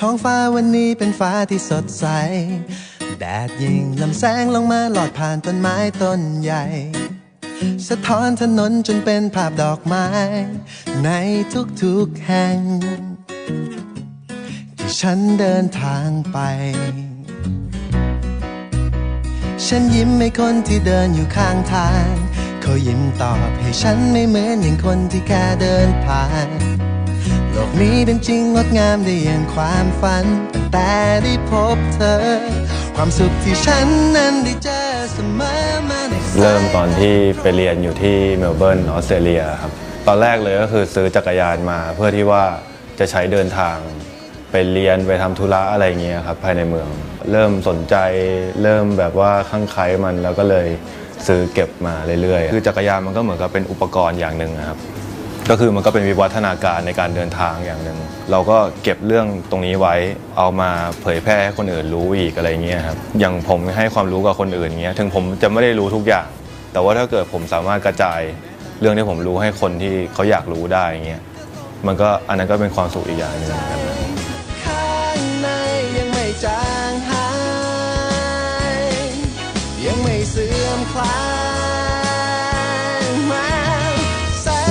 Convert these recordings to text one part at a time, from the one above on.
ท้องฟ้าวันนี้เป็นฟ้าที่สดใส แดดยิงลำแสงลงมาหลอดผ่านต้นไม้ต้นใหญ่ สะท้อนถนนจนเป็นภาพดอกไม้ ในทุกๆแห่ง ที่ฉันเดินทางไป ฉันยิ้มให้คนที่เดินอยู่ข้างทาง เขายิ้มตอบให้ฉันไม่เหมือนอย่างคนที่แค่เดินผ่าน กนี้เป็นจริงงดงามได้อย่างความฝันตั้งแต่ได้พบเธอ ความสุขที่ฉันนั้นได้เจอเสมอมาในเริ่มตอนที่ไปเรียนอยู่ที่เมลเบิร์นออสเตรเลียครับ ตอนแรกเลยก็คือซื้อจักรยานมาเพื่อที่ว่าจะใช้เดินทางไปเรียนไปทำธุระอะไรเงี้ยครับภายในเมือง เริ่มสนใจเริ่มแบบว่าข้างใครมันแล้วก็เลยซื้อเก็บมาเรื่อยๆ คือจักรยานมันก็เหมือนกับเป็นอุปกรณ์อย่างหนึ่งครับ ก็คือมันก็เป็นวิวัฒนาการในการเดินทางอย่างหนึ่งเราก็เก็บเรื่องตรงนี้ไว้เอามาเผยแพร่ให้คนอื่นรู้อีกอะไรเงี้ยครับอย่างผมให้ความรู้กับคนอื่นเงี้ยถึงผมจะไม่ได้รู้ทุกอย่าง แต่ว่าถ้าเกิดผมสามารถกระจายเรื่องที่ผมรู้ให้คนที่เขาอยากรู้ได้เงี้ยมันก็อันนั้นก็เป็นความสุขอีกอย่างหนึ่งเหมือนกัน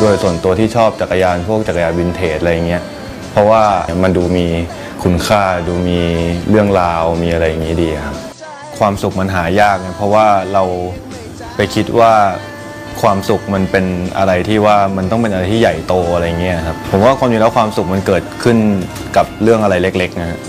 โดยส่วนตัวที่ชอบจักรยานพวกจักรยานวินเทจอะไรเงี้ยเพราะว่ามันดูมีคุณค่าดูมีเรื่องราวมีอะไรอย่างงี้ดีครับความสุขมันหายากเนี่ยเพราะว่าเราไปคิดว่าความสุขมันเป็นอะไรที่ว่ามันต้องเป็นอะไรที่ใหญ่โตอะไรเงี้ยครับผมว่าความจริงแล้วความสุขมันเกิดขึ้นกับเรื่องอะไรเล็กๆนะฮะ